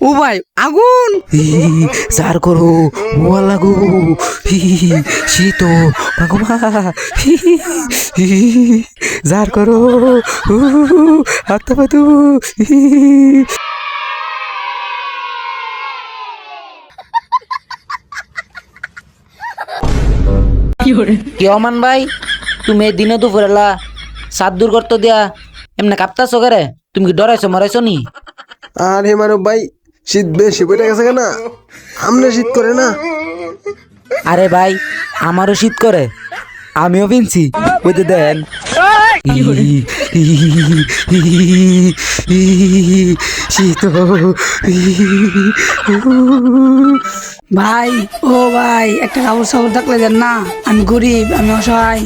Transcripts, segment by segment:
ও ভাই আগুন সার করো বোয়া লাগো শীত ভগবা জার করো হাত পাতু কি অমান ভাই? তুমি এই দিনে দুপুরেলা সাত দূর করতে দিয়া এমনি কাঁপতাছো করে? তুমি কি ডরাইছো মরাইছো নি? আর হে মানব ভাই শীত বেশি পড়ে গেছে কেনা? আমনে শীত করে না? আরে ভাই আমারও শীত করে। আমিও পিনছি। বুঝতে দেন। শীত ভাই ও ভাই একটা কাপড় সাপড় থাকলে দেন না। আমি গরিব আমি অসহায়।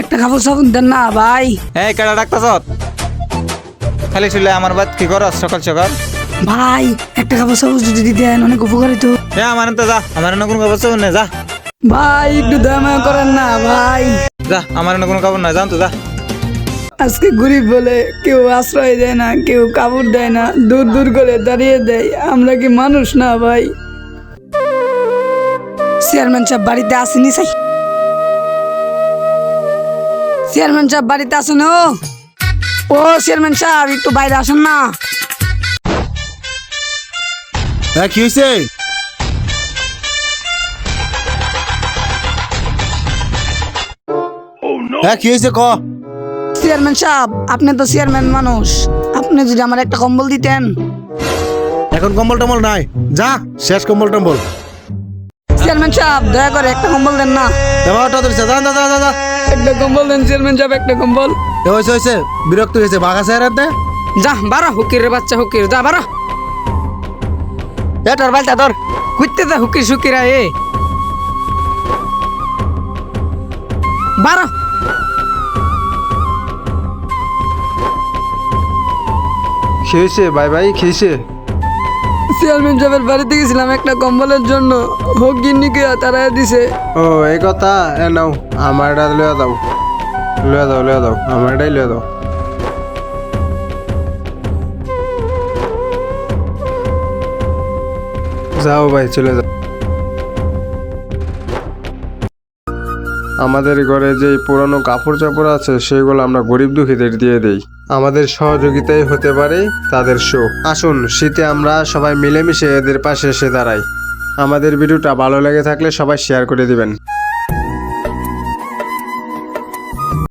একটা কাপড় সাপড় দেন না ভাই। এই কেডা ডাক্তার খালি শুলে আমার বাদ কি করস সকাল সকাল? ভাই একটা কাপড় সাপড় যদি দিতেন অনেক উপকারিত এ আমার তো যা আমার এনে কোনো কাপড় চাপড় নেই যা। ভাই একটু দয়া করেন না ভাই। যা আমার এনে কোনো কাপড় নাই জান তো যা। আজকে গরিব বলে কেউ আশ্রয় দেয় না কেউ কাপড় দেয় না দূর দূর করে দাঁড়িয়ে দেয়। আমরা কি মানুষ না ভাই? চেয়ারম্যান সাহেব বাড়িতে আসেনি সাই। চেয়ারম্যান সাহেব বাড়িতে আসেন ও। ও চেয়ারম্যান সাহেব একটু বাইরে আসেন না। হ্যাঁ কি হয়েছে হ্যাঁ কি হয়েছে ক? চেয়ারম্যান সাহেব আপনি তো চেয়ারম্যান মানুষ। আপনি যদি আমার একটা কম্বল দিতেন। এখন কম্বল টম্বল নাই। যা শেষ কম্বল টম্বল। চেয়ারম্যান সাহেব দয়া করে একটা কম্বল দেন না। অটো ধরেছে যা যা, যা একটা কম্বল দেন চেয়ারম্যান সাহেব একটা কম্বল। এ হয়েছে হয়েছে। বিরক্ত হয়েছে। বাঘা হাতে যা বারা হুকির রে বাচ্চা হুকির। যা বারা। এ তোর বালটা তোর কুইতে দা হুকির সুকিরা এ। বারা। খেয়েছে ভাই ভাই খেয়েছে চেয়ারম্যান সাহেবের বাড়িতে গেছিলাম একটা কম্বলের জন্য। হোক গিন্নিকে তারা দিছে। ও এই কথা? এ নাও আমার এটা লয়ে দাও। লয়ে দাও লয়ে দাও আমার এটাই লয়ে দাও। যাও ভাই চলে যাও। আমাদের ঘরে যে পুরানো কাপড় চাপড় আছে, সেগুলো আমরা গরিব দুঃখীদের দিয়ে দেই। আমাদের সহযোগিতাই হতে পারে তাদের শো আসুন, শীতে আমরা সবাই মিলেমিশে এদের পাশে এসে দাঁড়াই। আমাদের ভিডিওটা ভালো লেগে থাকলে সবাই শেয়ার করে দিবেন।